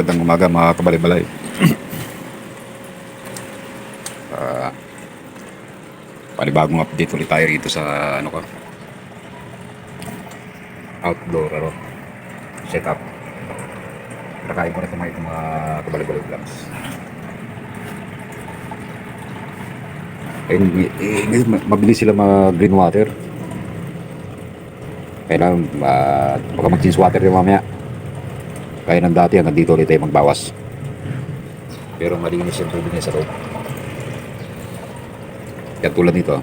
Magandang umaga mga kabalay-balay. Ah, panibagong update ulit tayo rito sa ano ko. Outdoor ano, setup. Nakain ko na itong mga, itong mga kabalay-balay vlogs. Ayun, eh, mabilis sila mag green water. Kailangan uh, baka mag cheese water yung mamaya. Kaya ng dati hanggang dito ulit tayo magbawas. Pero malinis yung tubig niya sa loob. Kaya tulad nito,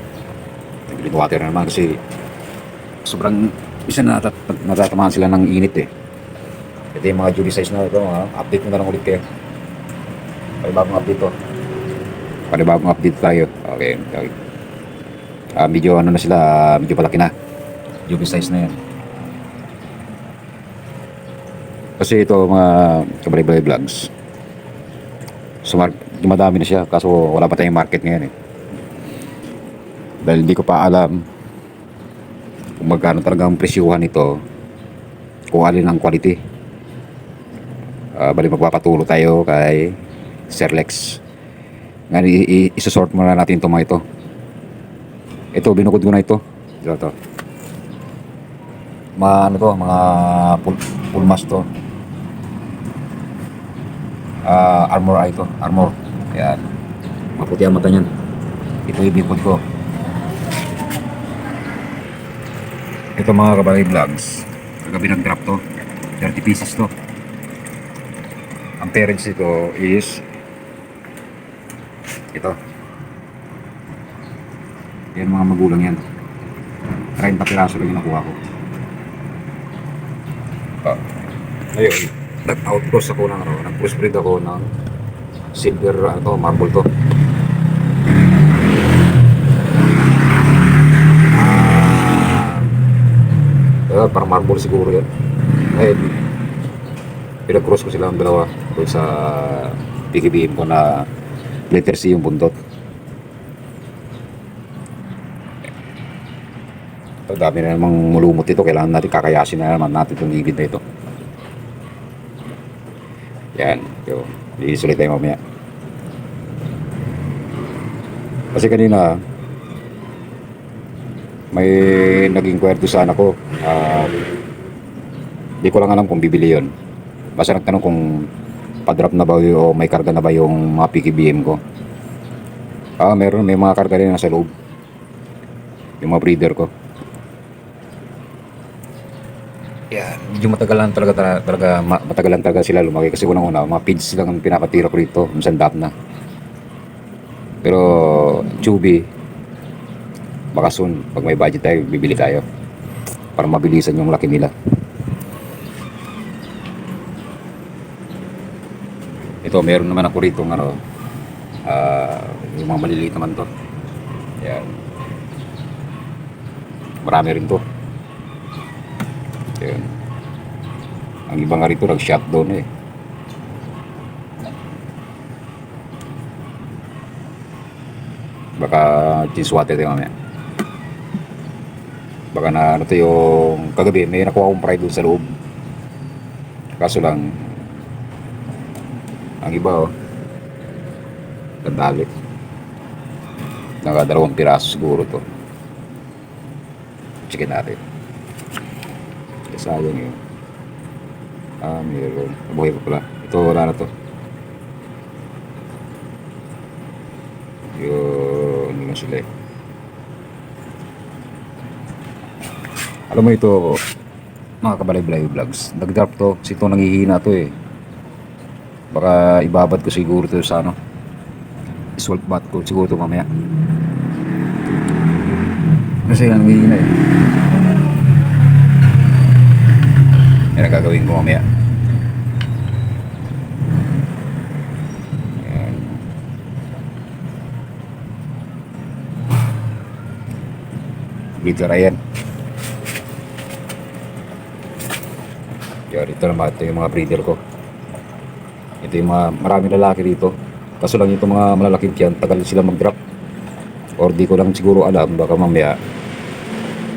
green water na naman kasi sobrang isa na natat natatamaan sila ng init eh. Ito yung mga Julie size na ito, ha? update ko na lang ulit kayo. Panibagong update to. Panibagong update tayo. Okay, okay. Ah, medyo ano na sila, medyo palaki na. Julie size na yan. Kasi ito mga kabalay-balay vlogs. So, mar- dumadami na siya kaso wala pa tayong market ngayon eh. Dahil hindi ko pa alam kung magkano talaga ang presyuhan nito kung alin ang quality. Ah, bali magpapatulo tayo kay Sir Lex. Ngayon, i- i- isosort muna natin itong mga ito. Ito, binukod ko na ito. Ito, ito. Mga ano to, mga full mask to. Ah, armor eye armor. Yan. Maputi ang mata niyan. Ito yung bipod ko. Ito mga kabalay vlogs. Kagabi nag-drop to. 30 pieces to. Ang parents ito is ito. Yan mga magulang yan. 30 piraso lang yung nakuha ko. Ah. Ayun. Nag-outcross ako ng ano, nag-crossbreed ako ng silver, ano, marble to. Ah, uh, parang marble siguro yan. Ay, pinag-cross ko sila ang dalawa doon sa PKBM ko na letter C yung bundot. Ang dami na namang mulumot ito. Kailangan natin kakayasin na naman natin itong gigit na ito. Yan. Yo, linis ulit tayo mamaya. Kasi kanina, may naging kwerto sa anak ko. Ah, Di ko lang alam kung bibili yon. Basta nagtanong kung pa-drop na ba o may karga na ba yung mga PKBM ko. Ah, meron. May mga karga rin nasa loob. Yung mga breeder ko. Yeah, medyo matagal talaga talaga, talaga ma- matagal lang talaga sila lumaki kasi unang-una mga feeds lang ang pinapatira ko rito, minsan dap na. Pero chubby baka soon pag may budget tayo bibili tayo para mabilisan yung laki nila. Ito meron naman ako rito ng ano ah, yung mga maliliit naman to. Yan. Marami rin to. Yan. Ang iba nga rito nag-shutdown eh. Baka cheese water tayo mamaya. Baka na ano to yung kagabi may nakuha akong fry doon sa loob. Kaso lang ang iba oh Nandali. Nakadalawang piraso siguro to. Chicken natin. Eh, sayang yun. Ah, meron. Buhay pa pala. Ito, wala na to. Yun, na sila eh. Alam mo ito, mga kabalay-balay vlogs. Nag-drop to, kasi ito nangihina to eh. Baka ibabad ko siguro to sa ano. Swalt bat ko siguro to mamaya. Kasi nangihina eh. Yan ang gagawin ko mamaya. Yan. Dito na yan. Yan, ito ito yung mga breeder ko. Ito yung mga maraming lalaki dito. Kaso lang itong mga malalaking tiyan, tagal sila mag-drop. Or di ko lang siguro alam, baka mamaya,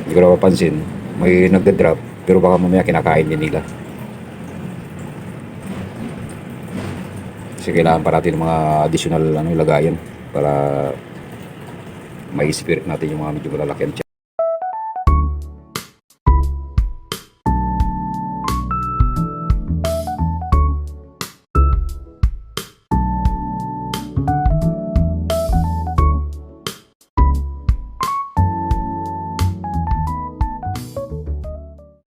hindi ko na may nagda-drop, pero baka mamaya kinakain din nila. Kasi kailangan pa natin ng mga additional ano, lagayan para may spirit natin yung mga medyo malalaki ang tiyan.